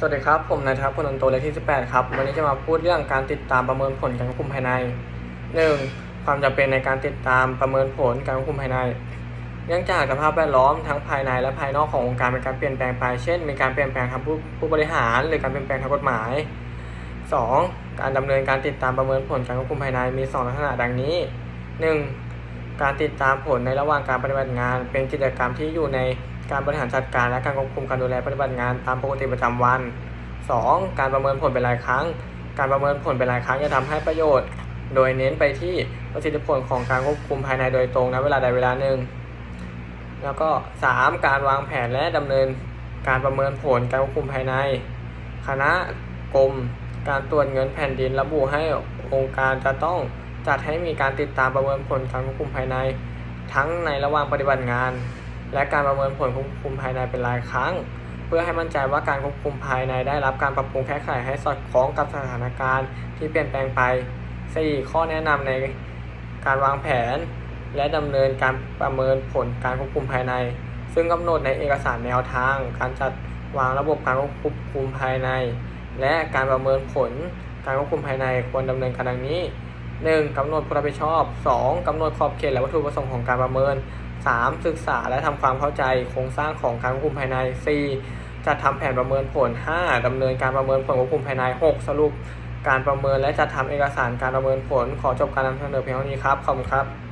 สวัสดีครับ ผมนายทัพพนนโตเลขที่ 18 ครับ วันนี้จะมาพูดเรื่องการติดตามประเมินผลการควบคุมภายใน 1. ความจำเป็นในการติดตามประเมินผลการควบคุมภายใน เนื่องจากสภาพแวดล้อมทั้งภายในและภายนอกขององค์การมีการเปลี่ยนแปลงไป เช่น มีการเปลี่ยนแปลงทางผู้ผู้บริหาร หรือการเปลี่ยนแปลงทางกฎหมาย 2. การดำเนินการติดตามประเมินผลการควบคุมภายในมี 2 ลักษณะดังนี้ 1. การติดตามผลในระหว่างการปฏิบัติงาน เป็นกิจกรรมที่อยู่ใน การบริหารจัดการและการควบคุมการดูแลปฏิบัติงานตามปกติประจำวัน 2. การประเมินผลเป็นรายครั้ง การประเมินผลเป็นรายครั้งจะทำให้ประโยชน์ โดยเน้นไปที่ประสิทธิผลของการควบคุมภายในโดยตรงณเวลาใดเวลาหนึ่ง แล้วก็ 3. การวางแผนและดำเนินการประเมินผลการควบคุมภายใน คณะกรมการตรวจเงินแผ่นดินระบุให้องค์การจะต้องจัดให้มีการติดตามประเมินผลการควบคุมภายใน ทั้งในระหว่างปฏิบัติงาน และการประเมินผลควบคุมภายในเป็นรายครั้ง เพื่อให้มั่นใจว่าการควบคุมภายในได้รับการปรับปรุงแก้ไขให้สอดคล้องกับสถานการณ์ที่เปลี่ยนแปลงไป 4. ข้อแนะนำในการวางแผน และดำเนินการประเมินผลการควบคุมภายใน ซึ่งกำหนดในเอกสารแนวทาง การจัดวางระบบการควบคุมภายใน และการประเมินผลการควบคุมภายในควรดำเนินการดังนี้ 1. กำหนดผู้รับผิดชอบ 2. กำหนดขอบเขตและวัตถุประสงค์ของการประเมิน 3. ศึกษาและทำความเข้าใจโครงสร้างของการควบคุมภายใน 4. จัดทำแผนประเมินผล 5. ดำเนินการประเมินผลควบคุมภายใน 6. สรุป การประเมินและจัดทำเอกสารการประเมินผล ขอจบการนำเสนอเพียงเท่านี้ครับ ขอบคุณครับ